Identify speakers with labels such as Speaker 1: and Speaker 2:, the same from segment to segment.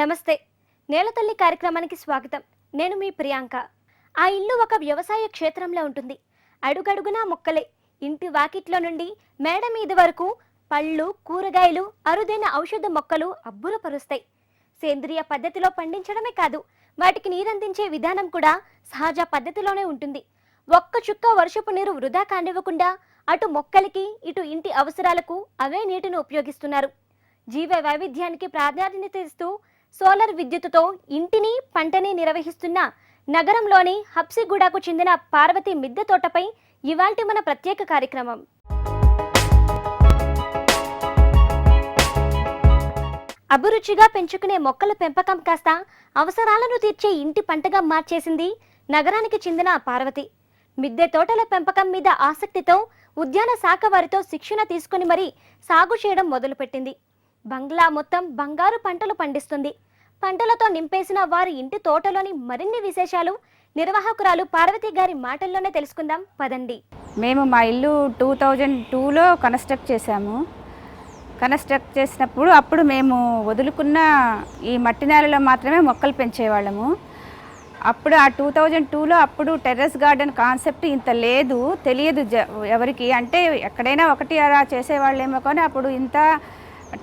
Speaker 1: నమస్తే. నేలతల్లి కార్యక్రమానికి స్వాగతం. నేను మీ ప్రియాంక. ఆ ఇల్లు ఒక వ్యవసాయ క్షేత్రంలో ఉంటుంది. అడుగడుగునా మొక్కలే. ఇంటి వాకిట్లో నుండి మేడ మీద వరకు పళ్ళు కూరగాయలు అరుదైన ఔషధ మొక్కలు అబ్బురపరుస్తాయి. సేంద్రియ పద్ధతిలో పండించడమే కాదు వాటికి నీరందించే విధానం కూడా సహజ పద్ధతిలోనే ఉంటుంది. ఒక్క చుక్క వర్షపు నీరు వృధా కానివ్వకుండా అటు మొక్కలకి ఇటు ఇంటి అవసరాలకు అవే నీటిని ఉపయోగిస్తున్నారు. జీవ వైవిధ్యానికి ప్రాధాన్యత ఇస్తూ సోలార్ విద్యుత్తుతో ఇంటిని పంటని నిర్వహిస్తున్న నగరంలోని హబ్సిగూడకు చెందిన పార్వతి మిద్దె తోటపై ఇవాల్టి మన ప్రత్యేక కార్యక్రమం. అభిరుచిగా పెంచుకునే మొక్కల పెంపకం కాస్త అవసరాలను తీర్చే ఇంటి పంటగా మార్చేసింది నగరానికి చెందిన పార్వతి. మిద్దె తోటల పెంపకం మీద ఆసక్తితో ఉద్యాన శాఖ వారితో శిక్షణ తీసుకుని మరీ సాగు చేయడం మొదలుపెట్టింది. బంగ్లా మొత్తం బంగారు పంటలు పండిస్తుంది. పంటలతో నింపేసిన వారి ఇంటి తోటలోని మరిన్ని విశేషాలు నిర్వాహకురాలు పార్వతి గారి మాటల్లోనే తెలుసుకుందాం. పదండి.
Speaker 2: మేము మా ఇల్లు టూ థౌజండ్ టూలో కన్స్ట్రక్ట్ చేశాము. కన్స్ట్రక్ట్ చేసినప్పుడు అప్పుడు మేము వదులుకున్న ఈ మట్టి నేలలో మాత్రమే మొక్కలు పెంచేవాళ్ళము. అప్పుడు ఆ టూ థౌజండ్ టూలో అప్పుడు టెర్రస్ గార్డెన్ కాన్సెప్ట్ ఇంత లేదు తెలియదు జ ఎవరికి. అంటే ఎక్కడైనా ఒకటి అలా చేసేవాళ్ళేమో కానీ అప్పుడు ఇంత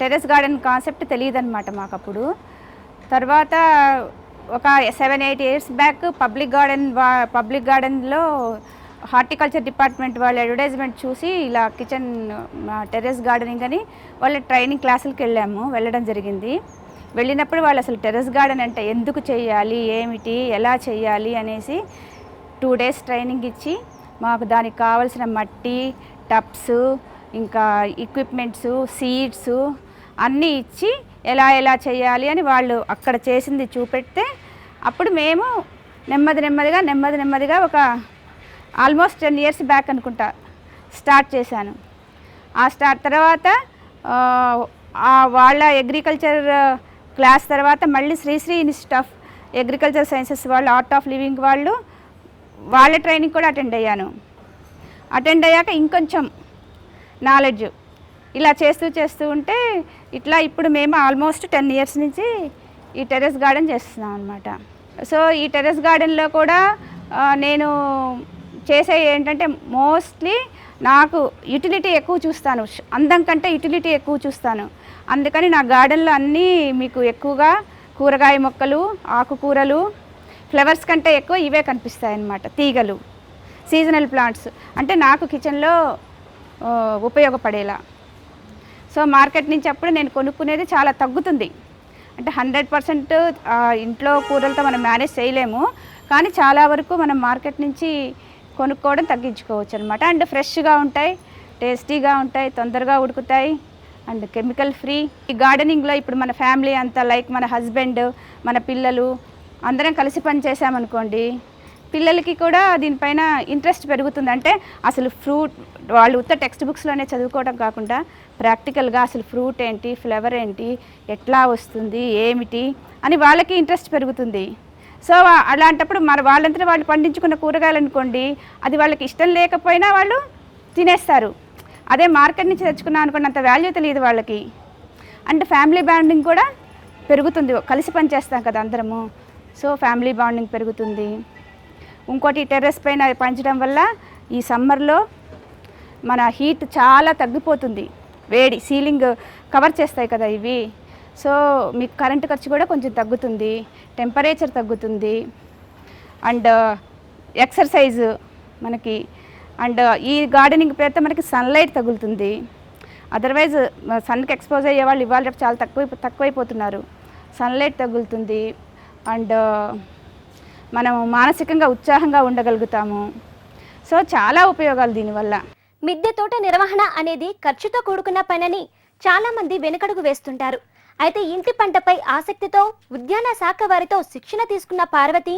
Speaker 2: టెర్రస్ గార్డెన్ కాన్సెప్ట్ తెలియదు అనమాట మాకు అప్పుడు తర్వాత ఒక seven eight years back public garden వా పబ్లిక్ గార్డెన్లో హార్టికల్చర్ డిపార్ట్మెంట్ వాళ్ళ అడ్వర్టైజ్మెంట్ చూసి ఇలా కిచెన్ టెర్రస్ గార్డెనింగ్ అని వాళ్ళ ట్రైనింగ్ క్లాసులకు వెళ్ళాము వెళ్ళడం జరిగింది. వెళ్ళినప్పుడు వాళ్ళు అసలు టెర్రస్ గార్డెన్ అంటే ఎందుకు చేయాలి ఏమిటి ఎలా చేయాలి అనేసి టూ డేస్ ట్రైనింగ్ ఇచ్చి మాకు దానికి కావాల్సిన మట్టి టప్స్ ఇంకా ఎక్విప్మెంట్స్ సీడ్స్ అన్నీ ఇచ్చి ఎలా ఎలా చేయాలి అని వాళ్ళు అక్కడ చేసింది చూపెడితే అప్పుడు మేము నెమ్మది నెమ్మదిగా నెమ్మది నెమ్మదిగా ఒక ఆల్మోస్ట్ టెన్ ఇయర్స్ బ్యాక్ అనుకుంటా స్టార్ట్ చేశాను. ఆ స్టార్ట్ తర్వాత ఆ, వాళ్ళ అగ్రికల్చర్ క్లాస్ తర్వాత మళ్ళీ Sri Sri institute of agriculture sciences వాళ్ళు ఆర్ట్ ఆఫ్ లివింగ్ వాళ్ళు వాళ్ళ ట్రైనింగ్ కూడా అటెండ్ అయ్యాను. అటెండ్ అయ్యాక ఇంకొంచెం నాలెడ్జ్ ఇలా చేస్తూ చేస్తూ ఉంటే ఇట్లా ఇప్పుడు మేము ఆల్మోస్ట్ టెన్ ఇయర్స్ నుంచి ఈ టెర్రస్ గార్డెన్ చేస్తున్నాం అనమాట సో ఈ టెర్రస్ గార్డెన్లో కూడా నేను చేసే ఏంటంటే మోస్ట్లీ నాకు యూటిలిటీ ఎక్కువ చూస్తాను. అందం కంటే యూటిలిటీ ఎక్కువ చూస్తాను. అందుకని నా గార్డెన్లో అన్నీ మీకు ఎక్కువగా కూరగాయ మొక్కలు ఆకుకూరలు ఫ్లవర్స్ కంటే ఎక్కువ ఇవే కనిపిస్తాయి అన్నమాట తీగలు సీజనల్ ప్లాంట్స్. అంటే నాకు కిచెన్లో ఉపయోగపడేలా. సో మార్కెట్ నుంచి అప్పుడు నేను కొనుక్కునేది చాలా తగ్గుతుంది. అంటే హండ్రెడ్ పర్సెంట్ ఇంట్లో కూరలతో మనం మేనేజ్ చేయలేము. కానీ చాలా వరకు మనం మార్కెట్ నుంచి కొనుక్కోవడం తగ్గించుకోవచ్చు అనమాట అండ్ ఫ్రెష్గా ఉంటాయి టేస్టీగా ఉంటాయి తొందరగా ఉడుకుతాయి. And chemical free. ఈ గార్డెనింగ్లో ఇప్పుడు మన ఫ్యామిలీ అంతా లైక్ మన హస్బెండ్ మన పిల్లలు అందరం కలిసి పని చేసామనుకోండి పిల్లలకి కూడా దీనిపైన ఇంట్రెస్ట్ పెరుగుతుంది. అంటే అసలు ఫ్రూట్ వాళ్ళు ఉత్త టెక్స్ట్ బుక్స్లోనే చదువుకోవడం కాకుండా ప్రాక్టికల్గా అసలు ఫ్రూట్ ఏంటి ఫ్లేవర్ ఏంటి ఎట్లా వస్తుంది ఏమిటి అని వాళ్ళకి ఇంట్రెస్ట్ పెరుగుతుంది. సో అలాంటప్పుడు మరి వాళ్ళంతా వాళ్ళు పండించుకున్న కూరగాయలు అనుకోండి అది వాళ్ళకి ఇష్టం లేకపోయినా వాళ్ళు తినేస్తారు. అదే మార్కెట్ నుంచి తెచ్చుకున్నాం అనుకోండి అంత వాల్యూ తెలియదు వాళ్ళకి. అండ్ ఫ్యామిలీ బాండింగ్ కూడా పెరుగుతుంది. కలిసి పనిచేస్తాం కదా అందరము. సో ఫ్యామిలీ బాండింగ్ పెరుగుతుంది. ఇంకోటి టెర్రస్ పైన పంచడం వల్ల ఈ సమ్మర్లో మన హీట్ చాలా తగ్గిపోతుంది. వేడి సీలింగ్ కవర్ చేస్తాయి కదా ఇవి. సో మీకు కరెంటు ఖర్చు కూడా కొంచెం తగ్గుతుంది. టెంపరేచర్ తగ్గుతుంది. అండ్ ఎక్సర్సైజ్ మనకి. అండ్ ఈ గార్డెనింగ్ పేరుతో మనకి సన్లైట్ తగులుతుంది. అదర్వైజ్ సన్కి ఎక్స్పోజ్ అయ్యే వాళ్ళు ఇవాళ రేపు చాలా తక్కువ తక్కువైపోతున్నారు. సన్లైట్ తగులుతుంది. అండ్ మనం మానసికంగా ఉత్సాహంగా ఉండగలుగుతాము. సో చాలా ఉపయోగాలు దీనివల్ల.
Speaker 1: మిద్దె తోట నిర్వహణ అనేది ఖర్చుతో కూడుకున్న పనని చాలా మంది వెనుకడుగు వేస్తుంటారు. అయితే ఇంటి పంటపై ఆసక్తితో ఉద్యాన శాఖ వారితో శిక్షణ తీసుకున్న పార్వతి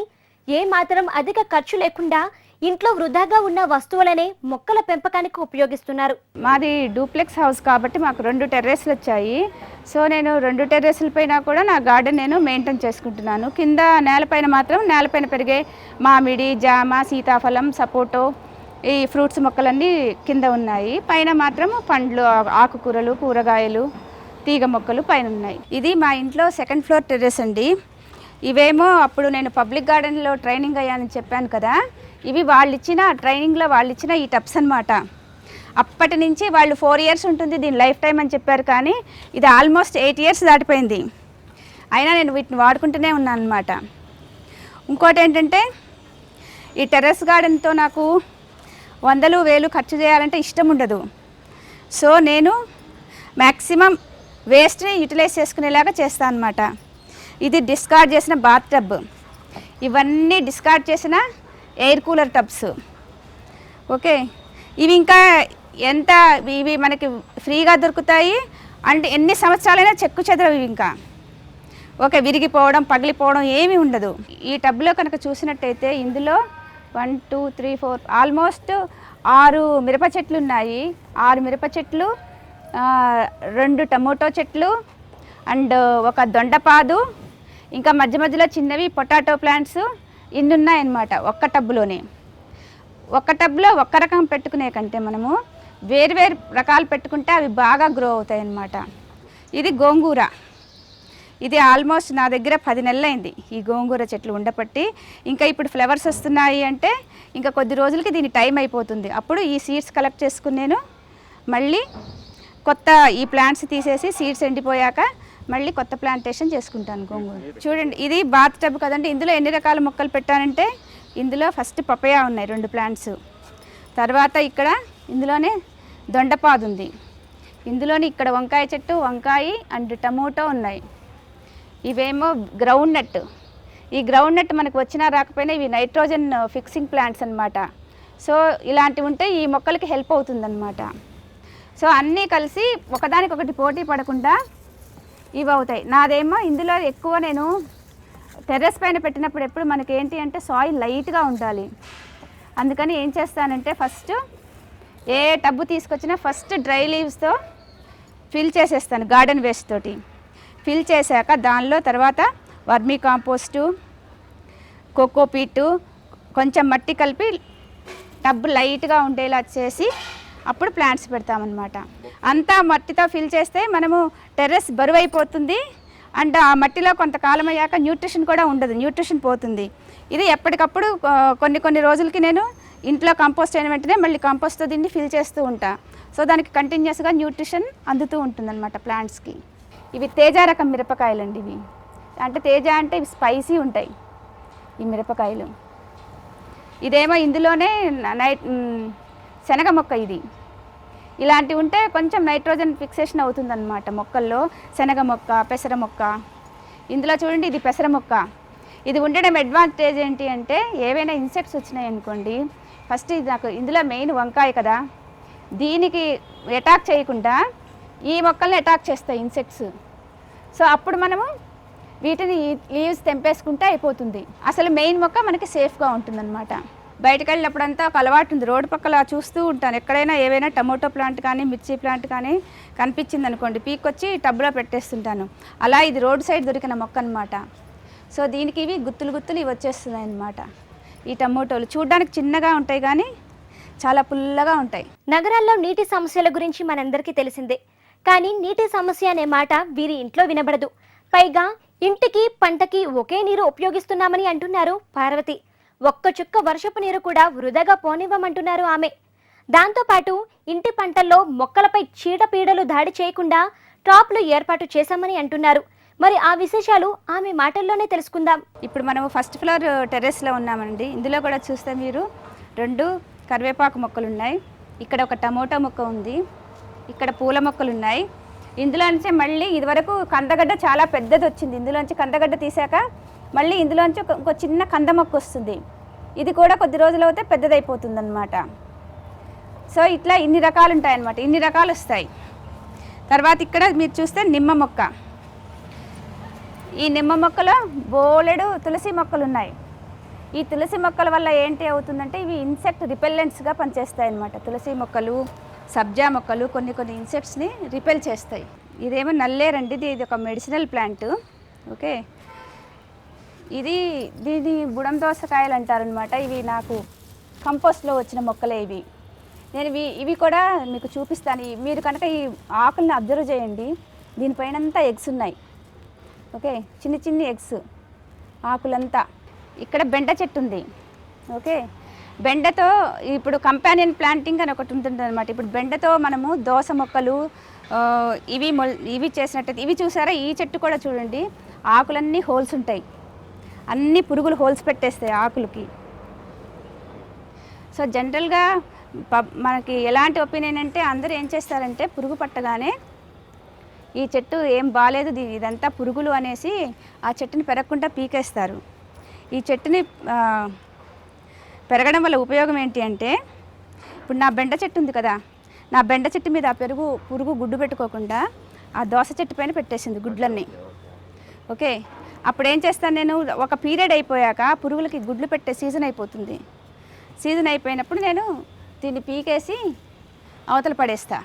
Speaker 1: ఏ మాత్రం అధిక ఖర్చు లేకుండా ఇంట్లో వృధాగా ఉన్న వస్తువులనే మొక్కల పెంపకానికి ఉపయోగిస్తున్నారు.
Speaker 2: మాది డూప్లెక్స్ హౌస్ కాబట్టి మాకు రెండు టెర్రస్లు వచ్చాయి. సో నేను రెండు టెర్రస్ల పైన కూడా నా గార్డెన్ నేను మెయింటైన్ చేసుకుంటున్నాను. కింద నేలపైన మాత్రం నేలపైన పెరిగే మామిడి జామ సీతాఫలం సపోటో ఈ ఫ్రూట్స్ మొక్కలన్నీ కింద ఉన్నాయి. పైన మాత్రం పండ్లు ఆకుకూరలు కూరగాయలు తీగ మొక్కలు పైన ఉన్నాయి. ఇది మా ఇంట్లో సెకండ్ ఫ్లోర్ టెర్రస్ అండి. ఇవేమో అప్పుడు నేను పబ్లిక్ గార్డెన్లో ట్రైనింగ్ అయ్యానని చెప్పాను కదా. ఇవి వాళ్ళు ఇచ్చిన ట్రైనింగ్లో వాళ్ళు ఇచ్చిన ఈ టబ్స్ అన్నమాట. అప్పటి నుంచి వాళ్ళు ఫోర్ ఇయర్స్ ఉంటుంది దీని లైఫ్ టైం అని చెప్పారు కానీ ఇది ఆల్మోస్ట్ ఎయిట్ ఇయర్స్ దాటిపోయింది. అయినా నేను వీటిని వాడుకుంటూనే ఉన్నాను అనమాట ఇంకోటి ఏంటంటే ఈ టెర్రస్ గార్డెన్తో నాకు వందలు వేలు ఖర్చు చేయాలంటే ఇష్టం ఉండదు. సో నేను మ్యాక్సిమం వేస్ట్ని యూటిలైజ్ చేసుకునేలాగా చేస్తాను అనమాట ఇది డిస్కార్డ్ చేసిన బాత్ టబ్. ఇవన్నీ డిస్కార్డ్ చేసిన ఎయిర్ కూలర్ టబ్స్. ఓకే? ఇవి ఇంకా ఎంత ఇవి మనకి ఫ్రీగా దొరుకుతాయి? అంటే ఎన్ని సంవత్సరాలైనా చెక్కు చెదరవు ఇవి ఇంకా. ఓకే? విరిగిపోవడం పగిలిపోవడం ఏమీ ఉండదు. ఈ టబ్లో కనుక చూసినట్టయితే ఇందులో one two three four almost ఆరు మిరప చెట్లు ఉన్నాయి. ఆరు మిరప చెట్లు రెండు టమోటో చెట్లు అండ్ ఒక దొండపాదు. ఇంకా మధ్య మధ్యలో చిన్నవి పొటాటో ప్లాంట్స్ ఇన్ని ఉన్నాయన్నమాట ఒక్క టబ్బులోనే. ఒక్క టబ్లో ఒక్క రకం పెట్టుకునే కంటే మనము వేరు వేరు రకాలు పెట్టుకుంటే అవి బాగా గ్రో అవుతాయి అన్నమాట ఇది గోంగూర. ఇది ఆల్మోస్ట్ నా దగ్గర పది నెలలైంది. ఈ గోంగూర చెట్లు ఉండపట్టి ఇంకా ఇప్పుడు ఫ్లవర్స్ వస్తున్నాయి అంటే ఇంకా కొద్ది రోజులకి దీని టైం అయిపోతుంది. అప్పుడు ఈ సీడ్స్ కలెక్ట్ చేసుకుని నేను మళ్ళీ కొత్త ఈ ప్లాంట్స్ తీసేసి సీడ్స్ ఎండిపోయాక మళ్ళీ కొత్త ప్లాంటేషన్ చేసుకుంటాను గోంగూర. చూడండి ఇది బాత్ టబ్ కదండి. ఇందులో ఎన్ని రకాల మొక్కలు పెట్టానంటే ఇందులో ఫస్ట్ పపయా ఉన్నాయి రెండు ప్లాంట్స్ తర్వాత ఇక్కడ ఇందులోనే దొండపాదు ఉంది. ఇందులోనే ఇక్కడ వంకాయ చెట్టు వంకాయ అండ్ టమోటో ఉన్నాయి. ఇవేమో గ్రౌండ్ నట్ ఈ గ్రౌండ్ నట్ మనకు వచ్చినా రాకపోయినా ఇవి నైట్రోజన్ ఫిక్సింగ్ ప్లాంట్స్ అన్నమాట. సో ఇలాంటివి ఉంటే ఈ మొక్కలకి హెల్ప్ అవుతుందన్నమాట. సో అన్నీ కలిసి ఒకదానికొకటి పోటీ పడకుండా ఇవి అవుతాయి. నాదేమో ఇందులో ఎక్కువ నేను టెర్రస్ పైన పెట్టినప్పుడు ఎప్పుడు మనకి ఏంటి అంటే సాయిల్ లైట్గా ఉండాలి. అందుకని ఏం చేస్తానంటే ఫస్ట్ ఏ టబ్బు తీసుకొచ్చినా ఫస్ట్ డ్రై లీవ్స్తో ఫిల్ చేసేస్తాను గార్డెన్ వేస్ట్ తోటి. ఫిల్ చేశాక దానిలో తర్వాత వర్మీ కాంపోస్టు కోకోపీటు కొంచెం మట్టి కలిపి టబ్ లైట్గా ఉండేలా చేసి అప్పుడు ప్లాంట్స్ పెడతామన్నమాట. అంతా మట్టితో ఫిల్ చేస్తే మనము టెర్రస్ బరువు అయిపోతుంది అండ్ ఆ మట్టిలో కొంతకాలం అయ్యాక న్యూట్రిషన్ కూడా ఉండదు న్యూట్రిషన్ పోతుంది. ఇది ఎప్పటికప్పుడు కొన్ని కొన్ని రోజులకి నేను ఇంట్లో కంపోస్ట్ అయిన వెంటనే మళ్ళీ కంపోస్ట్తో దీన్ని ఫిల్ చేస్తూ ఉంటా. సో దానికి కంటిన్యూస్గా న్యూట్రిషన్ అందుతూ ఉంటుందన్నమాట ప్లాంట్స్కి. ఇవి తేజ రకం మిరపకాయలండి ఇవి. అంటే తేజ అంటే ఇవి స్పైసీ ఉంటాయి ఈ మిరపకాయలు. ఇదేమో ఇందులోనే నైట్ శనగ మొక్క ఇది. ఇలాంటివి ఉంటే కొంచెం నైట్రోజన్ ఫిక్సేషన్ అవుతుందన్నమాట మొక్కల్లో. శనగ మొక్క పెసర మొక్క. ఇందులో చూడండి ఇది పెసర మొక్క. ఇది ఉండడం అడ్వాంటేజ్ ఏంటి అంటే ఏవైనా ఇన్సెక్ట్స్ వచ్చినాయి అనుకోండి ఫస్ట్ ఇది నాకు ఇందులో మెయిన్ వంకాయ కదా. దీనికి అటాక్ చేయకుండా ఈ మొక్కల్ని అటాక్ చేస్తాయి ఇన్సెక్ట్స్ సో అప్పుడు మనము వీటిని లీవ్స్ తెంపేసుకుంటే అయిపోతుంది. అసలు మెయిన్ మొక్క మనకి సేఫ్గా ఉంటుందన్నమాట. బయటకు వెళ్ళినప్పుడంతా ఒక అలవాటు ఉంది. రోడ్డు పక్కల చూస్తూ ఉంటాను. ఎక్కడైనా ఏవైనా టమోటో ప్లాంట్ కానీ మిర్చి ప్లాంట్ కానీ కనిపించింది అనుకోండి పీకొచ్చి టబ్లో పెట్టేస్తుంటాను. అలా ఇది రోడ్ సైడ్ దొరికిన మొక్క అనమాట సో దీనికి ఇవి గుత్తులు గుత్తులు ఇవి వచ్చేస్తున్నాయి అన్నమాట. ఈ టమోటోలు చూడడానికి చిన్నగా ఉంటాయి కానీ చాలా పుల్లగా ఉంటాయి.
Speaker 1: నగరాల్లో నీటి సమస్యల గురించి మనందరికీ తెలిసిందే. కానీ నీటి సమస్య అనే మాట వీరి ఇంట్లో వినబడదు. పైగా ఇంటికి పంటకి ఒకే నీరు ఉపయోగిస్తున్నామని అంటున్నారు పార్వతి. ఒక్క చుక్క వర్షపు నీరు కూడా వృధాగా పోనివ్వమంటున్నారు ఆమె. దాంతోపాటు ఇంటి పంటల్లో మొక్కలపై చీడపీడలు దాడి చేయకుండా ట్రాప్లు ఏర్పాటు చేశామని అంటున్నారు. మరి ఆ విశేషాలు ఆమె మాటల్లోనే తెలుసుకుందాం.
Speaker 2: ఇప్పుడు మనము ఫస్ట్ ఫ్లోర్ టెర్రస్లో ఉన్నామండి. ఇందులో కూడా చూస్తే మీరు రెండు కరివేపాకు మొక్కలు ఉన్నాయి ఇక్కడ ఒక టమోటా మొక్క ఉంది. ఇక్కడ పూల మొక్కలు ఉన్నాయి. ఇందులోంచి మళ్ళీ ఇదివరకు కందగడ్డ చాలా పెద్దది వచ్చింది. ఇందులోంచి కందగడ్డ తీసాక మళ్ళీ ఇందులోంచి ఒక ఇంకో చిన్న కంద మొక్క వస్తుంది. ఇది కూడా కొద్ది రోజులు అయితే పెద్దదైపోతుంది అనమాట సో ఇట్లా ఇన్ని రకాలు ఉంటాయి అన్నమాట ఇన్ని రకాలు వస్తాయి. తర్వాత ఇక్కడ మీరు చూస్తే నిమ్మ మొక్క. ఈ నిమ్మ మొక్కలో బోలెడు తులసి మొక్కలు ఉన్నాయి ఈ తులసి మొక్కల వల్ల ఏంటి అవుతుందంటే ఇవి ఇన్సెక్ట్ రిపెల్లెంట్స్గా పనిచేస్తాయి అన్నమాట తులసి మొక్కలు సబ్జా మొక్కలు కొన్ని కొన్ని ఇన్సెక్ట్స్ని రిపెల్ చేస్తాయి. ఇదేమో నల్లేరండి ఇది ఇది ఒక మెడిసినల్ ప్లాంట్. ఓకే. ఇది దీని బుడం దోసకాయలు అంటారనమాట ఇవి నాకు కంపోస్ట్లో వచ్చిన మొక్కలే ఇవి. నేను ఇవి ఇవి కూడా మీకు చూపిస్తాను. మీరు కనుక ఈ ఆకుల్ని అబ్జర్వ్ చేయండి. దీనిపైనంతా ఎగ్స్ ఉన్నాయి. ఓకే. చిన్ని చిన్ని ఎగ్స్ ఆకులంతా. ఇక్కడ బెండ చెట్టు ఉంది. ఓకే. బెండతో ఇప్పుడు కంపానియన్ ప్లాంటింగ్ అని ఒకటి ఉంటుంది అనమాట ఇప్పుడు బెండతో మనము దోస మొక్కలు ఇవి మొ ఇవి చేసినట్టయితే ఇవి చూసారా? ఈ చెట్టు కూడా చూడండి. ఆకులన్నీ హోల్స్ ఉంటాయి. అన్ని పురుగులు హోల్స్ పెట్టేస్తాయి ఆకులకి. సో జనరల్గా పబ్ మనకి ఎలాంటి ఒపీనియన్ అంటే అందరూ ఏం చేస్తారంటే పురుగు పట్టగానే ఈ చెట్టు ఏం బాగాలేదు ఇదంతా పురుగులు అనేసి ఆ చెట్టుని పెరగకుండా పీకేస్తారు. ఈ చెట్టుని పెరగడం వల్ల ఉపయోగం ఏంటి అంటే ఇప్పుడు నా బెండ చెట్టు ఉంది కదా నా బెండ చెట్టు మీద ఆ పెరుగు పురుగు గుడ్డు పెట్టుకోకుండా ఆ దోస చెట్టు పైన పెట్టేసింది గుడ్లన్నీ. ఓకే? అప్పుడు ఏం చేస్తాను నేను? ఒక పీరియడ్ అయిపోయాక పురుగులకి గుడ్లు పెట్టే సీజన్ అయిపోతుంది. సీజన్ అయిపోయినప్పుడు నేను దీన్ని పీకేసి అవతల పడేస్తా.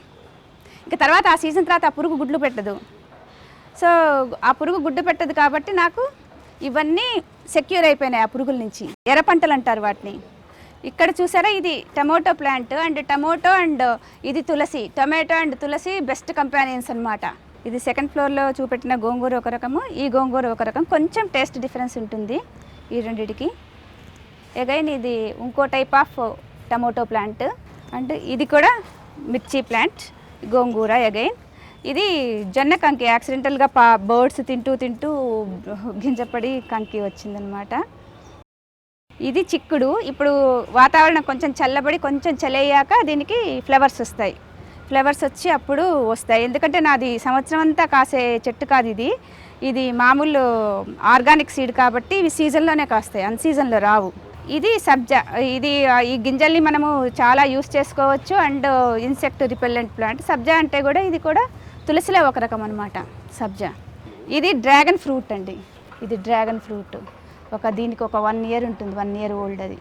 Speaker 2: ఇంకా తర్వాత ఆ సీజన్ తర్వాత ఆ పురుగు గుడ్లు పెట్టదు. సో ఆ పురుగు గుడ్డు పెట్టదు కాబట్టి నాకు ఇవన్నీ సెక్యూర్ అయిపోయినాయి ఆ పురుగుల నుంచి. ఎర్ర పంటలు అంటారు వాటిని. ఇక్కడ చూసారా? ఇది tomato plant and tomato and ఇది తులసి. టొమాటో అండ్ తులసి బెస్ట్ కంపానియన్స్ అనమాట ఇది సెకండ్ ఫ్లోర్లో చూపెట్టిన గోంగూర ఒక రకము. ఈ గోంగూర ఒక రకం. కొంచెం టేస్ట్ డిఫరెన్స్ ఉంటుంది ఈ రెండిటికి. అగైన్ ఇది ఇంకో type of tomato plant and ఇది కూడా మిర్చి ప్లాంట్. గోంగూర అగైన్ ఇది జొన్న కంకి యాక్సిడెంటల్గా పా బర్డ్స్ తింటూ తింటూ గింజపడి కంకి వచ్చిందనమాట ఇది చిక్కుడు. ఇప్పుడు వాతావరణం కొంచెం చల్లబడి కొంచెం చలయ్యాక దీనికి ఫ్లవర్స్ వస్తాయి. ఫ్లవర్స్ వచ్చి అప్పుడు వస్తాయి. ఎందుకంటే నాది సంవత్సరం అంతా కాసే చెట్టు కాదు ఇది. ఇది మామూలు ఆర్గానిక్ సీడ్ కాబట్టి ఇవి సీజన్లోనే కాస్తాయి. అన్ సీజన్లో రావు. ఇది సబ్జా ఇది ఈ గింజల్ని మనము చాలా యూస్ చేసుకోవచ్చు. అండ్ ఇన్సెక్ట్ రిపెల్లెంట్ ప్లాంట్ సబ్జా అంటే కూడా ఇది కూడా తులసిలో ఒక రకం అనమాట సబ్జా. ఇది డ్రాగన్ ఫ్రూట్ అండి. ఇది డ్రాగన్ ఫ్రూట్. ఒక దీనికి ఒక వన్ ఇయర్ ఉంటుంది వన్ ఇయర్ ఓల్డ్ అది.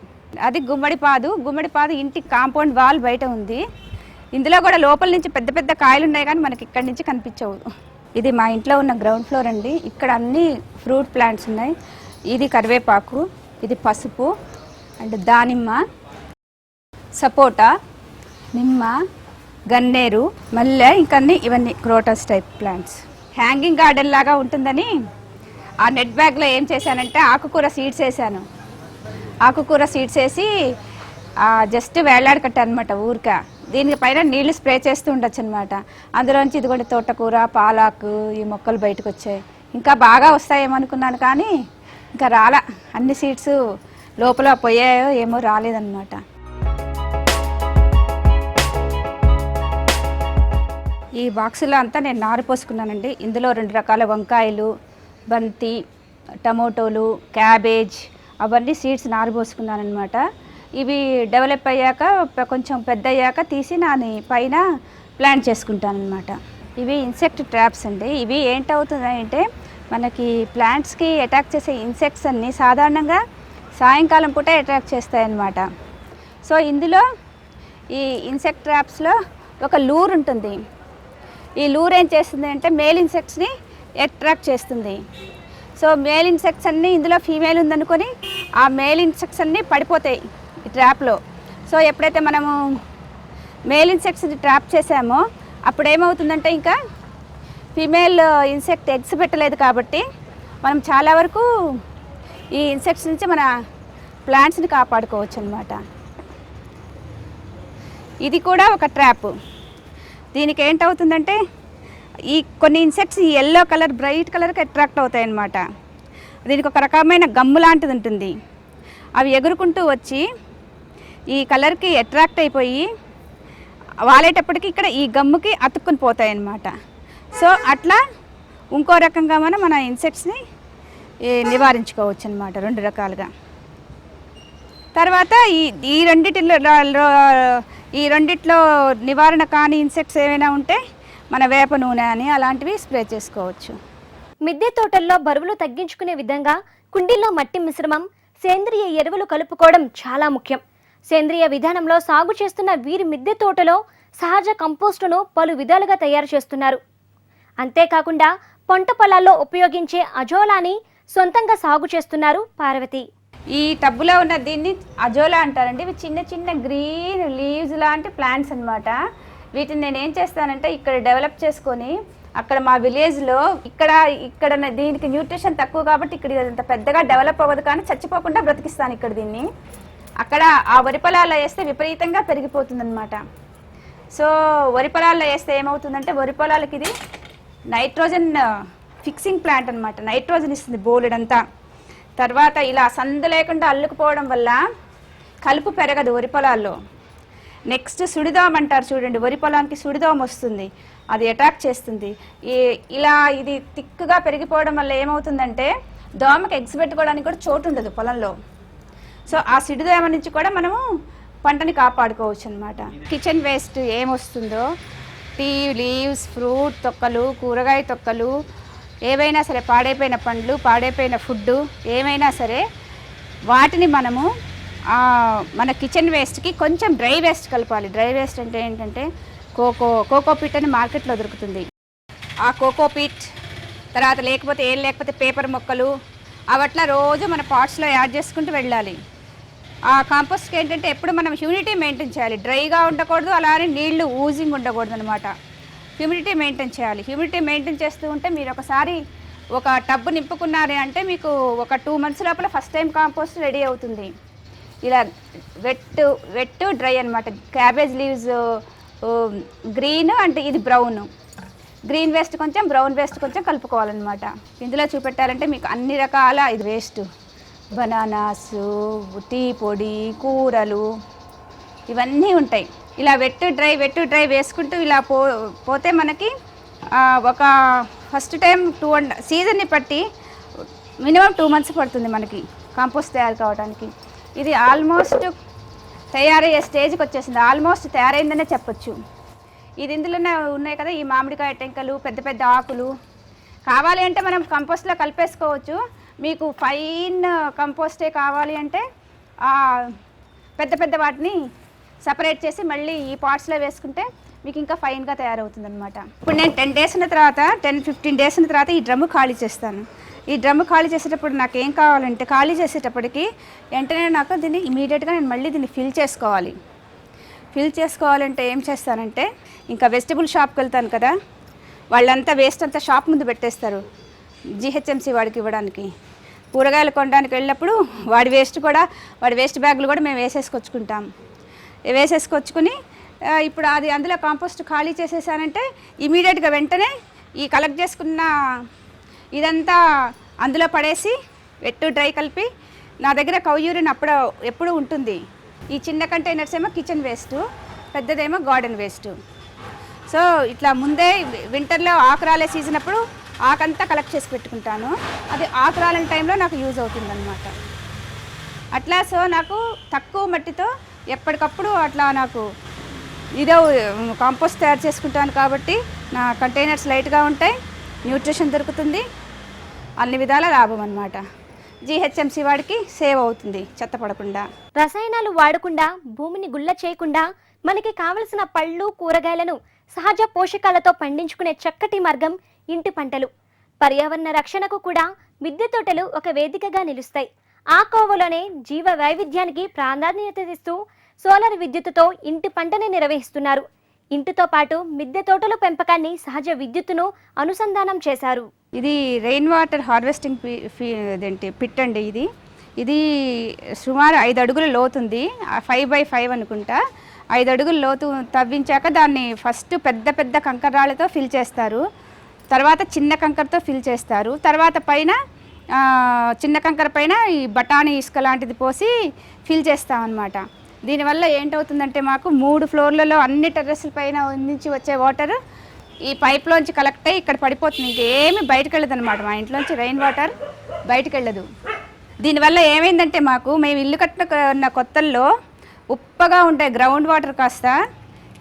Speaker 2: అది గుమ్మడి పాదు గుమ్మడి పాదు ఇంటి కాంపౌండ్ వాల్ బయట ఉంది. ఇందులో కూడా లోపల నుంచి పెద్ద పెద్ద కాయలు ఉన్నాయి కానీ మనకి ఇక్కడి నుంచి కనిపించవు. ఇది మా ఇంట్లో ఉన్న గ్రౌండ్ ఫ్లోర్ అండి. ఇక్కడ అన్ని ఫ్రూట్ ప్లాంట్స్ ఉన్నాయి. ఇది కరివేపాకు ఇది పసుపు అండ్ దానిమ్మ సపోటా నిమ్మ గన్నేరు మల్లె ఇంకన్నీ ఇవన్నీ crotons type plants. Hanging garden లాగా ఉంటుందని ఆ నెట్ బ్యాగ్లో ఏం చేశానంటే ఆకుకూర సీడ్స్ వేసాను ఆకుకూర సీడ్స్ వేసి జస్ట్ వేలాడి కట్టానమాట ఊరిక దీనిపైన నీళ్ళు స్ప్రే చేస్తూ ఉండొచ్చు అనమాట అందులోంచి ఇదిగోండి తోటకూర పాలాకు ఈ మొక్కలు బయటకు వచ్చాయి ఇంకా బాగా వస్తాయేమనుకున్నాను కానీ ఇంకా రాలా. అన్ని సీడ్స్ లోపల పోయాయో ఏమో రాలేదన్నమాట. ఈ బాక్సులో అంతా నేను నారు పోసుకున్నానండి. ఇందులో రెండు రకాల వంకాయలు బంతి టమోటోలు క్యాబేజ్ అవన్నీ సీడ్స్ నారు పోసుకున్నాను అనమాట ఇవి డెవలప్ అయ్యాక కొంచెం పెద్ద అయ్యాక తీసి నాని పైన ప్లాంట్ చేసుకుంటాను అనమాట ఇవి ఇన్సెక్ట్ ట్రాప్స్ అండి. ఇవి ఏంటవుతుందంటే మనకి ప్లాంట్స్కి అటాక్ చేసే ఇన్సెక్ట్స్ అన్నీ సాధారణంగా సాయంకాలం పూట అటాక్ చేస్తాయన్నమాట. సో ఇందులో ఈ ఇన్సెక్ట్ ట్రాప్స్లో ఒక లూర్ ఉంటుంది ఈ లూర్ ఏం చేస్తుంది అంటే మేల్ ఇన్సెక్ట్స్ని అట్రాక్ట్ చేస్తుంది. సో మేల్ ఇన్సెక్ట్స్ అన్నీ ఇందులో ఫీమేల్ ఉందనుకొని ఆ మేల్ ఇన్సెక్ట్స్ అన్నీ పడిపోతాయి ఈ ట్రాప్లో. సో ఎప్పుడైతే మనము మేల్ ఇన్సెక్ట్స్ని ట్రాప్ చేసామో అప్పుడు ఏమవుతుందంటే ఇంకా ఫీమేల్ ఇన్సెక్ట్ ఎగ్స్ పెట్టలేదు కాబట్టి మనం చాలా వరకు ఈ ఇన్సెక్ట్స్ నుంచి మన ప్లాంట్స్ని కాపాడుకోవచ్చు అనమాట ఇది కూడా ఒక ట్రాప్. దీనికి ఏంటవుతుందంటే ఈ కొన్ని ఇన్సెక్ట్స్ ఈ ఎల్లో కలర్ బ్రైట్ కలర్కి అట్రాక్ట్ అవుతాయి అన్నమాట దీనికి ఒక రకమైన గమ్ము లాంటిది ఉంటుంది. అవి ఎగురుకుంటూ వచ్చి ఈ కలర్కి అట్రాక్ట్ అయిపోయి వాలేటప్పటికి ఇక్కడ ఈ గమ్ముకి అతుక్కుని పోతాయి అన్నమాట సో అట్లా ఇంకో రకంగా మనం మన ఇన్సెక్ట్స్ని నివారించుకోవచ్చు అనమాట రెండు రకాలుగా. తర్వాత ఈ ఈ రెండిటిలో ఈ రెండిట్లో నివారణ కాని ఇన్సెక్ట్స్ ఏమైనా ఉంటే మన వేప నూనె అని అలాంటివి స్ప్రే చేసుకోవచ్చు.
Speaker 1: మిద్దె తోటల్లో బరువులు తగ్గించుకునే విధంగా కుండీల్లో మట్టి మిశ్రమం సేంద్రియ ఎరువులు కలుపుకోవడం చాలా ముఖ్యం. సేంద్రియ విధానంలో సాగు చేస్తున్న వీరి మిద్దె తోటలో సహజ కంపోస్టును పలు విధాలుగా తయారు చేస్తున్నారు. అంతేకాకుండా పంట పొలాల్లో ఉపయోగించే అజోలాని సొంతంగా సాగు చేస్తున్నారు పార్వతి.
Speaker 2: ఈ టబ్బులో ఉన్న దీన్ని అజోలా అంటారండి. ఇవి చిన్న చిన్న గ్రీన్ లీవ్స్ లాంటి ప్లాంట్స్ అన్నమాట. వీటిని నేను ఏం చేస్తానంటే ఇక్కడ డెవలప్ చేసుకొని అక్కడ మా విలేజ్లో ఇక్కడ ఇక్కడ దీనికి న్యూట్రిషన్ తక్కువ కాబట్టి ఇక్కడ ఇంత పెద్దగా డెవలప్ అవ్వదు కానీ చచ్చిపోకుండా బ్రతికిస్తాను ఇక్కడ దీన్ని. అక్కడ ఆ వరి పొలాల్లో వేస్తే విపరీతంగా పెరిగిపోతుందన్నమాట. సో వరి పొలాల్లో వేస్తే ఏమవుతుందంటే వరి పొలాలకి ఇది నైట్రోజన్ ఫిక్సింగ్ ప్లాంట్ అనమాట నైట్రోజన్ ఇస్తుంది బోలెడంతా. తర్వాత ఇలా సందు లేకుండా అల్లుకుపోవడం వల్ల కలుపు పెరగదు వరి పొలాల్లో. నెక్స్ట్ సుడిదోమ అంటారు చూడండి వరి పొలానికి సుడిదోమ వస్తుంది అది అటాక్ చేస్తుంది. ఈ ఇలా ఇది తిక్కుగా పెరిగిపోవడం వల్ల ఏమవుతుందంటే దోమకి ఎగ్స్ పెట్టుకోవడానికి కూడా చోటు ఉండదు పొలంలో. సో ఆ సిడిదోమ నుంచి కూడా మనము పంటని కాపాడుకోవచ్చు అనమాట కిచెన్ వేస్ట్ ఏమొస్తుందో టీ లీవ్స్ ఫ్రూట్ తొక్కలు కూరగాయ తొక్కలు ఏవైనా సరే పాడైపోయిన పండ్లు పాడైపోయిన ఫుడ్ ఏమైనా సరే వాటిని మనము మన కిచెన్ వేస్ట్కి కొంచెం డ్రై వేస్ట్ కలపాలి. డ్రై వేస్ట్ అంటే ఏంటంటే కోకో కోకో పిట్ అని మార్కెట్లో దొరుకుతుంది. ఆ కోకో పిట్ తర్వాత లేకపోతే ఏం లేకపోతే పేపర్ మొక్కలు అవట్లా రోజు మన పాట్స్లో యాడ్ చేసుకుంటూ వెళ్ళాలి. ఆ కాంపోస్ట్కి ఏంటంటే ఎప్పుడు మనం హ్యూనిటీ మెయింటైన్ చేయాలి. డ్రైగా ఉండకూడదు అలానే నీళ్ళు ఊజింగ్ ఉండకూడదు అనమాట హ్యూమిడిటీ మెయింటైన్ చేయాలి. హ్యూమిడిటీ మెయింటైన్ చేస్తూ ఉంటే మీరు ఒకసారి ఒక టబ్బు నింపుకున్నారు అంటే మీకు ఒక టూ మంత్స్ లోపల ఫస్ట్ టైం కాంపోస్ట్ రెడీ అవుతుంది. ఇలా వెట్ వెట్ డ్రై అనమాట క్యాబేజ్ లీవ్స్ గ్రీన్ అంటే ఇది బ్రౌన్. గ్రీన్ వేస్ట్ కొంచెం బ్రౌన్ వేస్ట్ కొంచెం కలుపుకోవాలన్నమాట. ఇందులో చూపెట్టాలంటే మీకు అన్ని రకాల ఇది వేస్ట్. బనానాస్ టీ పొడి కూరలు ఇవన్నీ ఉంటాయి. ఇలా వెట్టు డ్రై వెట్టు డ్రై వేసుకుంటూ ఇలా పో పోతే మనకి ఒక ఫస్ట్ టైం టూ అండ్ సీజన్ని బట్టి మినిమం టూ మంత్స్ పడుతుంది మనకి కంపోస్ట్ తయారు కావడానికి. ఇది ఆల్మోస్ట్ తయారయ్యే స్టేజ్కి వచ్చేసింది. ఆల్మోస్ట్ తయారైందనే చెప్పొచ్చు. ఇది ఇందులోనే ఉన్నాయి కదా ఈ మామిడికాయ టెంకలు పెద్ద పెద్ద ఆకులు. కావాలి అంటే మనం కంపోస్ట్లో కలిపేసుకోవచ్చు. మీకు ఫైన్ కంపోస్టే కావాలి అంటే పెద్ద పెద్ద వాటిని సపరేట్ చేసి మళ్ళీ ఈ పాట్స్లో వేసుకుంటే మీకు ఇంకా ఫైన్గా తయారవుతుంది అనమాట ఇప్పుడు నేను టెన్ డేస్ ఉన్న తర్వాత టెన్ ఫిఫ్టీన్ డేస్ ఉన్న తర్వాత ఈ డ్రమ్ము ఖాళీ చేస్తాను. ఈ డ్రమ్ము ఖాళీ చేసేటప్పుడు నాకు ఏం కావాలంటే ఖాళీ చేసేటప్పటికి వెంటనే నాకు దీన్ని ఇమీడియట్గా నేను మళ్ళీ దీన్ని ఫిల్ చేసుకోవాలి. ఫిల్ చేసుకోవాలంటే ఏం చేస్తానంటే ఇంకా వెజిటబుల్ షాప్కి వెళ్తాను కదా వాళ్ళంతా వేస్ట్ అంతా షాప్ ముందు పెట్టేస్తారు జిహెచ్ఎంసీ వాడికి ఇవ్వడానికి. కూరగాయలు కొనడానికి వెళ్ళినప్పుడు వాడి వేస్ట్ కూడా వాడి వేస్ట్ బ్యాగులు కూడా మేము వేసేసుకొచ్చుకుంటాం. వేసేసుకొచ్చుకుని ఇప్పుడు అది అందులో కాంపోస్ట్ ఖాళీ చేసేసానంటే ఇమీడియట్గా వెంటనే ఈ కలెక్ట్ చేసుకున్న ఇదంతా అందులో పడేసి వెట్టు డ్రై కలిపి నా దగ్గర కౌయూరిన్ అప్పుడు ఎప్పుడు ఉంటుంది. ఈ చిన్న కంటైనర్స్ ఏమో కిచెన్ వేస్ట్ పెద్దదేమో గార్డెన్ వేస్ట్ సో ఇట్లా ముందే వింటర్లో ఆకురాలే సీజన్ అప్పుడు ఆకంతా కలెక్ట్ చేసి పెట్టుకుంటాను. అది ఆకురాలని టైంలో నాకు యూజ్ అవుతుందన్నమాట. అట్లా సో నాకు తక్కువ మట్టితో ఎప్పటికప్పుడు అట్లా నాకు ఇదే కాంపోస్ట్ తయారు చేసుకుంటాను కాబట్టి నా కంటైనర్స్ లైట్గా ఉంటాయి న్యూట్రిషన్ దొరుకుతుంది అన్ని విధాల లాభం అనమాట జిహెచ్ఎంసి వాడికి సేవ్ అవుతుంది చెత్త పడకుండా.
Speaker 1: రసాయనాలు వాడకుండా భూమిని గుల్ల చేయకుండా మనకి కావలసిన పళ్ళు కూరగాయలను సహజ పోషకాలతో పండించుకునే చక్కటి మార్గం ఇంటి పంటలు. పర్యావరణ రక్షణకు కూడా మిద్దె తోటలు ఒక వేదికగా నిలుస్తాయి. ఆ కోవలోనే జీవ వైవిధ్యానికి ప్రాధాన్యత ఇస్తూ సోలార్ విద్యుత్తుతో ఇంటి పంటని నిర్వహిస్తున్నారు. ఇంటితో పాటు మిద్దె తోటల పెంపకాన్ని సహజ విద్యుత్తును అనుసంధానం చేశారు.
Speaker 2: ఇది రెయిన్ వాటర్ హార్వెస్టింగ్ ఇదేంటి పిట్ అండి ఇది. ఇది సుమారు ఐదు అడుగుల లోతుంది ఫైవ్ బై ఫైవ్ అనుకుంటా. ఐదు అడుగుల లోతు తవ్వించాక దాన్ని ఫస్ట్ పెద్ద పెద్ద కంకరాలతో ఫిల్ చేస్తారు. తర్వాత చిన్న కంకరతో ఫిల్ చేస్తారు. తర్వాత పైన చిన్న కంకర పైన ఈ బఠానీ ఇసుక లాంటిది పోసి ఫిల్ చేస్తామన్నమాట. దీనివల్ల ఏంటవుతుందంటే మాకు మూడు ఫ్లోర్లలో అన్ని టెర్రస్ల పైన నుంచి వచ్చే వాటర్ ఈ పైప్లోంచి కలెక్ట్ అయ్యి ఇక్కడ పడిపోతుంది. ఇంకేమి బయటకు వెళ్ళదు అనమాట మా ఇంట్లోంచి రెయిన్ వాటర్ బయటకు వెళ్ళదు దీనివల్ల ఏమైందంటే మాకు మేము ఇల్లు కట్టిన కొత్తల్లో ఉప్పగా ఉండే గ్రౌండ్ వాటర్ కాస్త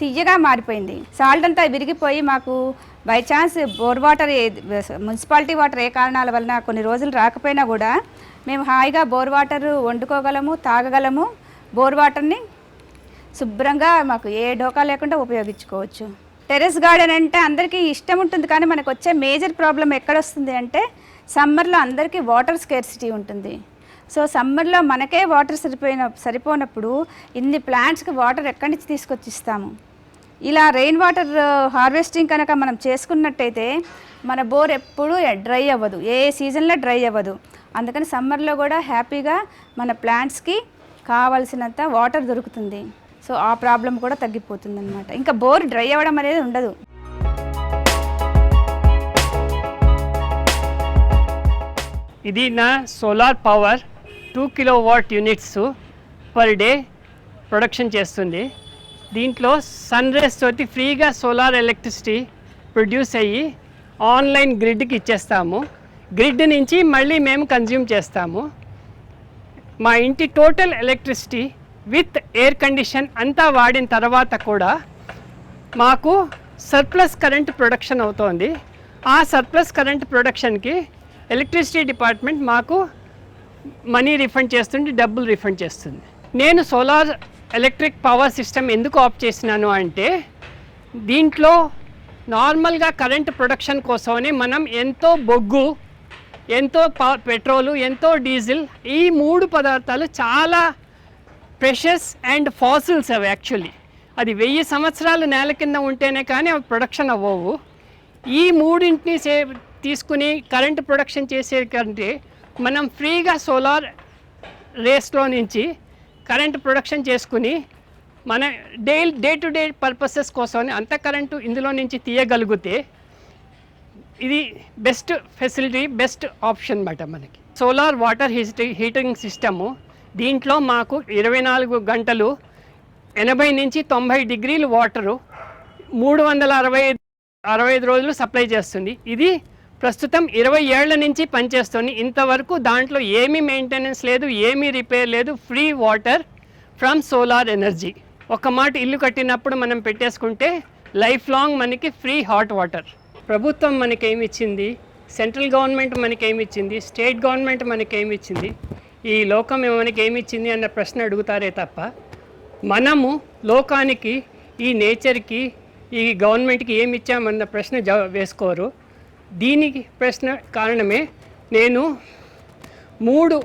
Speaker 2: తియ్యగా మారిపోయింది. సాల్ట్ అంతా విరిగిపోయి మాకు by chance bore water municipality water ఏ కారణాల వలన కొన్ని రోజులు రాకపోయినా కూడా మేము హాయిగా బోర్ వాటర్ వండుకోగలము తాగగలము. బోర్ వాటర్ని శుభ్రంగా మాకు ఏ డోకా లేకుండా ఉపయోగించుకోవచ్చు. టెర్రస్ గార్డెన్ అంటే అందరికీ ఇష్టం ఉంటుంది కానీ మనకు వచ్చే మేజర్ ప్రాబ్లం ఎక్కడ వస్తుంది అంటే సమ్మర్లో అందరికీ వాటర్ స్కేర్సిటీ ఉంటుంది. సో సమ్మర్లో మనకే వాటర్ సరిపోయిన సరిపోనప్పుడు ఇన్ని ప్లాంట్స్కి వాటర్ ఎక్కడి నుంచి తీసుకొచ్చి ఇస్తాము ఇలా రెయిన్ వాటర్ హార్వెస్టింగ్ కనుక మనం చేసుకున్నట్టయితే మన బోర్ ఎప్పుడూ డ్రై అవ్వదు. ఏ సీజన్లో డ్రై అవ్వదు. అందుకని సమ్మర్లో కూడా హ్యాపీగా మన ప్లాంట్స్కి కావాల్సినంత వాటర్ దొరుకుతుంది. సో ఆ ప్రాబ్లం కూడా తగ్గిపోతుంది అనమాట ఇంకా బోర్ డ్రై అవ్వడం అనేది ఉండదు.
Speaker 3: ఇది నా solar power two kilo watt units per day production చేస్తుంది. దీంట్లో సన్ రేస్ తోటి ఫ్రీగా సోలార్ ఎలక్ట్రిసిటీ ప్రొడ్యూస్ అయ్యి ఆన్లైన్ గ్రిడ్కి ఇచ్చేస్తాము. గ్రిడ్ నుంచి మళ్ళీ మేము కన్జ్యూమ్ చేస్తాము. మా ఇంటి total electricity with air condition అంతా వాడిన తర్వాత కూడా మాకు సర్ప్లస్ కరెంట్ ప్రొడక్షన్ అవుతోంది. ఆ సర్ప్లస్ కరెంట్ ప్రొడక్షన్కి ఎలక్ట్రిసిటీ డిపార్ట్మెంట్ మాకు మనీ రిఫండ్ చేస్తుంది డబ్బులు రిఫండ్ చేస్తుంది. నేను సోలార్ ఎలక్ట్రిక్ పవర్ సిస్టమ్ ఎందుకు ఆఫ్ చేసినాను అంటే దీంట్లో నార్మల్గా కరెంట్ ప్రొడక్షన్ కోసమని మనం ఎంతో బొగ్గు ఎంతో పా పెట్రోలు ఎంతో డీజిల్ ఈ మూడు పదార్థాలు చాలా ప్రెషస్ అండ్ ఫాసిల్స్ అవి యాక్చువల్లీ. అది వెయ్యి సంవత్సరాలు నేల కింద ఉంటేనే కానీ అవి ప్రొడక్షన్ అవ్వవు. ఈ మూడింటిని సే తీసుకుని కరెంట్ ప్రొడక్షన్ చేసే కంటే మనం ఫ్రీగా సోలార్ రేస్లో నుంచి కరెంట్ ప్రొడక్షన్ చేసుకుని మన day day to day purposes కోసం అంత కరెంటు ఇందులో నుంచి తీయగలిగితే ఇది బెస్ట్ ఫెసిలిటీ బెస్ట్ ఆప్షన్ అన్నమాట మనకి. సోలార్ వాటర్ హీటి హీటింగ్ సిస్టము దీంట్లో మాకు ఇరవై నాలుగు గంటలు ఎనభై నుంచి తొంభై డిగ్రీలు వాటరు మూడు వందల అరవై అరవై ఐదు రోజులు సప్లై చేస్తుంది. ఇది ప్రస్తుతం ఇరవై ఏళ్ళ నుంచి పనిచేస్తుంది. ఇంతవరకు దాంట్లో ఏమీ మెయింటెనెన్స్ లేదు ఏమీ రిపేర్ లేదు free water from solar energy. ఒక మాట ఇల్లు కట్టినప్పుడు మనం పెట్టేసుకుంటే లైఫ్ లాంగ్ మనకి ఫ్రీ హాట్ వాటర్. ప్రభుత్వం మనకేమి ఇచ్చింది సెంట్రల్ గవర్నమెంట్ మనకేమి ఇచ్చింది స్టేట్ గవర్నమెంట్ మనకేమి ఇచ్చింది ఈ లోకం మనకి ఏమి ఇచ్చింది అన్న ప్రశ్న అడుగుతారే తప్ప మనము లోకానికి ఈ నేచర్కి ఈ గవర్నమెంట్కి ఏమి ఇచ్చామన్న ప్రశ్న జ వేసుకోరు. దీనికి ప్రశ్న కారణమే నేను మూడు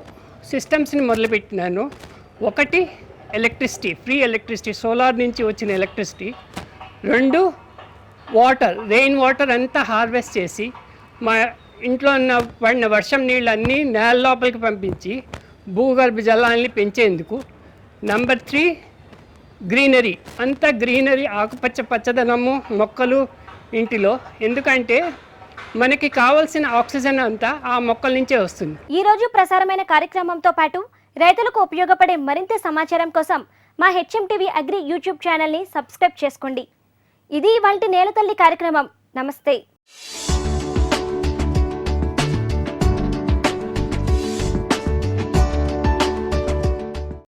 Speaker 3: సిస్టమ్స్ని మొదలుపెట్టినాను. ఒకటి ఎలక్ట్రిసిటీ ఫ్రీ ఎలక్ట్రిసిటీ సోలార్ నుంచి వచ్చిన ఎలక్ట్రిసిటీ. రెండు వాటర్ రెయిన్ వాటర్ అంతా హార్వెస్ట్ చేసి మా ఇంట్లో ఉన్న పడిన వర్షం నీళ్ళన్నీ నేల లోపలికి పంపించి భూగర్భ జలాల్ని పెంచేందుకు నంబర్ త్రీ గ్రీనరీ అంతా గ్రీనరీ ఆకుపచ్చ పచ్చదనము మొక్కలు ఇంటిలో. ఎందుకంటే మనకి కావాల్సిన ఆక్సిజన్ అంతా ఆ మొక్కల నుంచే వస్తుంది.
Speaker 1: ఈ రోజు ప్రసారమైన కార్యక్రమంతో పాటు రైతులకు ఉపయోగపడే మరింత సమాచారం కోసం మా హెచ్ఎం టీవీ అగ్రి యూట్యూబ్ ఛానల్ని సబ్స్క్రైబ్ చేసుకోండి. ఇది ఇవాల్టి నేలతల్లి కార్యక్రమం. నమస్తే.